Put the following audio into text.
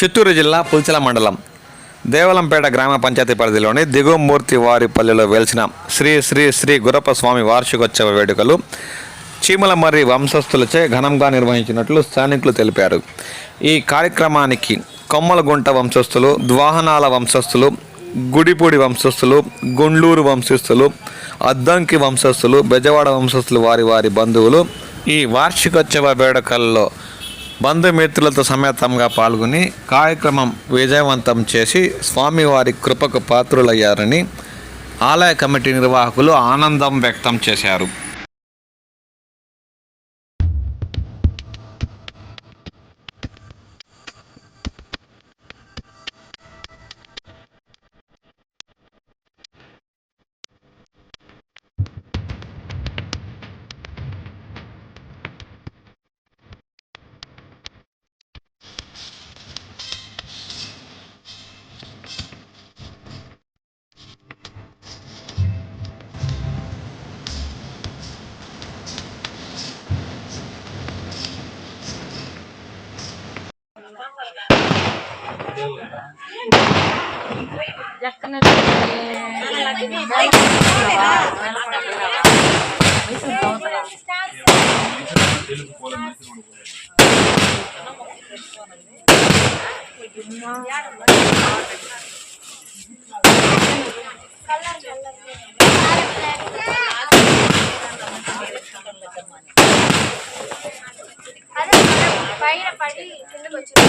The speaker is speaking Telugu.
చిత్తూరు జిల్లా పుల్చల మండలం దేవలంపేట గ్రామ పంచాయతీ పరిధిలోని దిగుమూర్తి వారిపల్లిలో వెలిసిన శ్రీ శ్రీ శ్రీ గురప్ప స్వామి వార్షికోత్సవ వేడుకలు చీమలమర్రి వంశస్థులచే ఘనంగా నిర్వహించినట్లు స్థానికులు తెలిపారు. ఈ కార్యక్రమానికి కొమ్మలగుంట వంశస్థులు ద్వాహనాల వంశస్థులు గుడిపూడి వంశస్థులు గుండ్లూరు వంశస్థులు అద్దంకి వంశస్థులు బెజవాడ వంశస్థులు వారి వారి బంధువులు ఈ వార్షికోత్సవ వేడుకల్లో బంధుమిత్రులతో సమేతంగా పాల్గొని కార్యక్రమం విజయవంతం చేసి స్వామివారి కృపకు పాత్రులయ్యారని ఆలయ కమిటీ నిర్వాహకులు ఆనందం వ్యక్తం చేశారు. తెలుగు కిందకి వచ్చింది.